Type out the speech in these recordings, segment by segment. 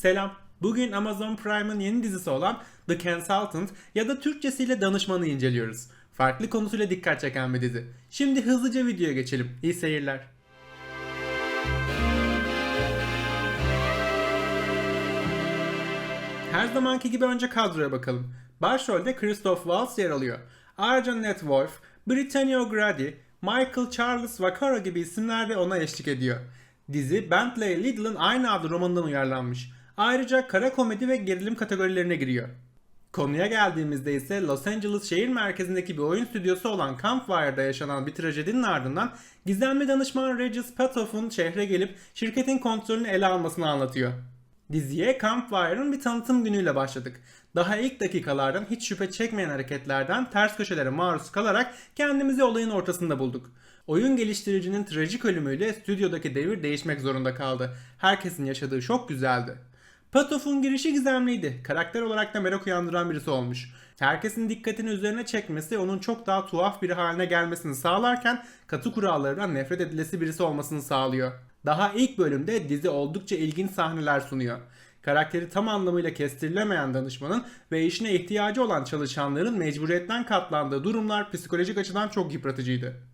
Selam. Bugün Amazon Prime'ın yeni dizisi olan The Consultant ya da Türkçesiyle Danışmanı inceliyoruz. Farklı konusuyla dikkat çeken bir dizi. Şimdi hızlıca videoya geçelim. İyi seyirler. Her zamanki gibi önce kadroya bakalım. Başrolde Christoph Waltz yer alıyor. Ayrıca Ned Wolf, Brittany O'Grady, Michael Charles Vaccaro gibi isimler de ona eşlik ediyor. Dizi Bentley Liddell'ın aynı adlı romanından uyarlanmış. Ayrıca kara komedi ve gerilim kategorilerine giriyor. Konuya geldiğimizde ise Los Angeles şehir merkezindeki bir oyun stüdyosu olan Campfire'da yaşanan bir trajedinin ardından gizemli danışman Regis Patoff'un şehre gelip şirketin kontrolünü ele almasını anlatıyor. Diziye Campfire'ın bir tanıtım günüyle başladık. Daha ilk dakikalardan hiç şüphe çekmeyen hareketlerden ters köşelere maruz kalarak kendimizi olayın ortasında bulduk. Oyun geliştiricinin trajik ölümüyle stüdyodaki devir değişmek zorunda kaldı. Herkesin yaşadığı şok güzeldi. Patoff'un girişi gizemliydi. Karakter olarak da merak uyandıran birisi olmuş. Herkesin dikkatini üzerine çekmesi onun çok daha tuhaf biri haline gelmesini sağlarken katı kurallardan nefret edilesi birisi olmasını sağlıyor. Daha ilk bölümde dizi oldukça ilginç sahneler sunuyor. Karakteri tam anlamıyla kestirilemeyen danışmanın ve işine ihtiyacı olan çalışanların mecburiyetten katlandığı durumlar psikolojik açıdan çok yıpratıcıydı.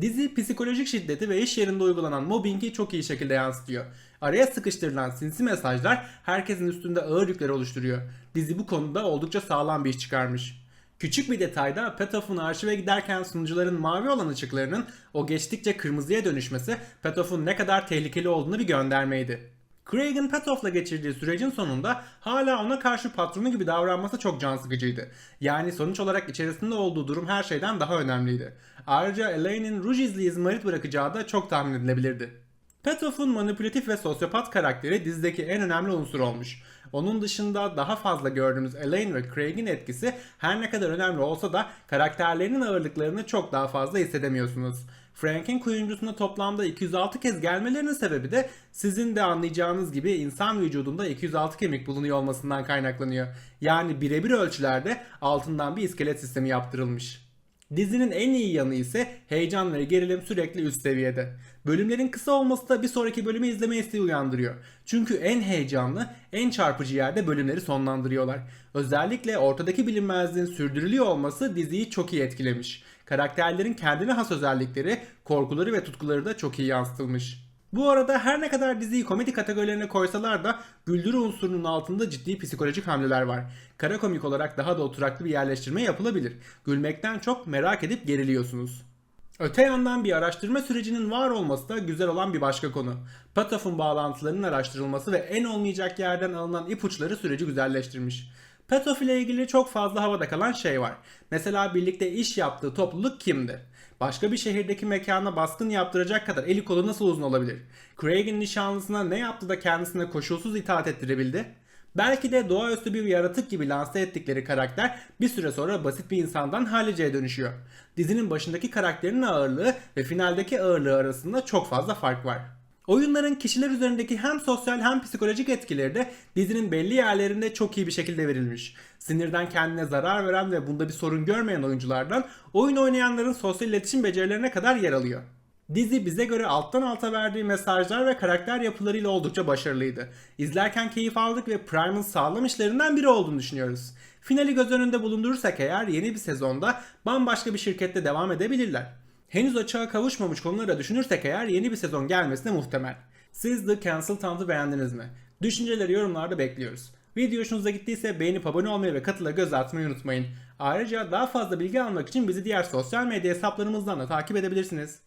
Dizi psikolojik şiddeti ve iş yerinde uygulanan mobbingi çok iyi şekilde yansıtıyor. Araya sıkıştırılan sinsi mesajlar herkesin üstünde ağır yükler oluşturuyor. Dizi bu konuda oldukça sağlam bir iş çıkarmış. Küçük bir detayda Petoff'un arşive giderken sunucuların mavi olan ışıklarının o geçtikçe kırmızıya dönüşmesi Petoff'un ne kadar tehlikeli olduğunu bir göndermeydi. Craig'in Petoff'la geçirdiği sürecin sonunda hala ona karşı patronu gibi davranması çok can sıkıcıydı. Yani sonuç olarak içerisinde olduğu durum her şeyden daha önemliydi. Ayrıca Elaine'in ruj izli izmarit bırakacağı da çok tahmin edilebilirdi. Petoff'un manipülatif ve sosyopat karakteri dizideki en önemli unsur olmuş. Onun dışında daha fazla gördüğümüz Elaine ve Craig'in etkisi her ne kadar önemli olsa da karakterlerinin ağırlıklarını çok daha fazla hissedemiyorsunuz. Frank'in kuyumcusuna toplamda 206 kez gelmelerinin sebebi de sizin de anlayacağınız gibi insan vücudunda 206 kemik bulunuyor olmasından kaynaklanıyor. Yani birebir ölçülerde altından bir iskelet sistemi yaptırılmış. Dizinin en iyi yanı ise heyecan ve gerilim sürekli üst seviyede. Bölümlerin kısa olması da bir sonraki bölümü izleme isteği uyandırıyor. Çünkü en heyecanlı, en çarpıcı yerde bölümleri sonlandırıyorlar. Özellikle ortadaki bilinmezliğin sürdürülüyor olması diziyi çok iyi etkilemiş. Karakterlerin kendine has özellikleri, korkuları ve tutkuları da çok iyi yansıtılmış. Bu arada her ne kadar diziyi komedi kategorilerine koysalar da güldürü unsurunun altında ciddi psikolojik hamleler var. Kara komik olarak daha da oturaklı bir yerleştirme yapılabilir. Gülmekten çok merak edip geriliyorsunuz. Öte yandan bir araştırma sürecinin var olması da güzel olan bir başka konu. Patoff'un bağlantılarının araştırılması ve en olmayacak yerden alınan ipuçları süreci güzelleştirmiş. Patoff ile ilgili çok fazla havada kalan şey var. Mesela birlikte iş yaptığı topluluk kimdi? Başka bir şehirdeki mekana baskın yaptıracak kadar eli kolu nasıl uzun olabilir? Craig'in nişanlısına ne yaptı da kendisine koşulsuz itaat ettirebildi? Belki de doğaüstü bir yaratık gibi lanse ettikleri karakter bir süre sonra basit bir insandan haliceye dönüşüyor. Dizinin başındaki karakterin ağırlığı ve finaldeki ağırlığı arasında çok fazla fark var. Oyunların kişiler üzerindeki hem sosyal hem psikolojik etkileri de dizinin belli yerlerinde çok iyi bir şekilde verilmiş. Sinirden kendine zarar veren ve bunda bir sorun görmeyen oyunculardan oyun oynayanların sosyal iletişim becerilerine kadar yer alıyor. Dizi bize göre alttan alta verdiği mesajlar ve karakter yapılarıyla oldukça başarılıydı. İzlerken keyif aldık ve Prime'ın sağlam işlerinden biri olduğunu düşünüyoruz. Finali göz önünde bulundurursak eğer yeni bir sezonda bambaşka bir şirkette devam edebilirler. Henüz açığa kavuşmamış konuları düşünürsek eğer yeni bir sezon gelmesi de muhtemel. Siz The Consultant'ı beğendiniz mi? Düşünceleri yorumlarda bekliyoruz. Video hoşunuza gittiyse beğenip abone olmayı ve katıla göz atmayı unutmayın. Ayrıca daha fazla bilgi almak için bizi diğer sosyal medya hesaplarımızdan da takip edebilirsiniz.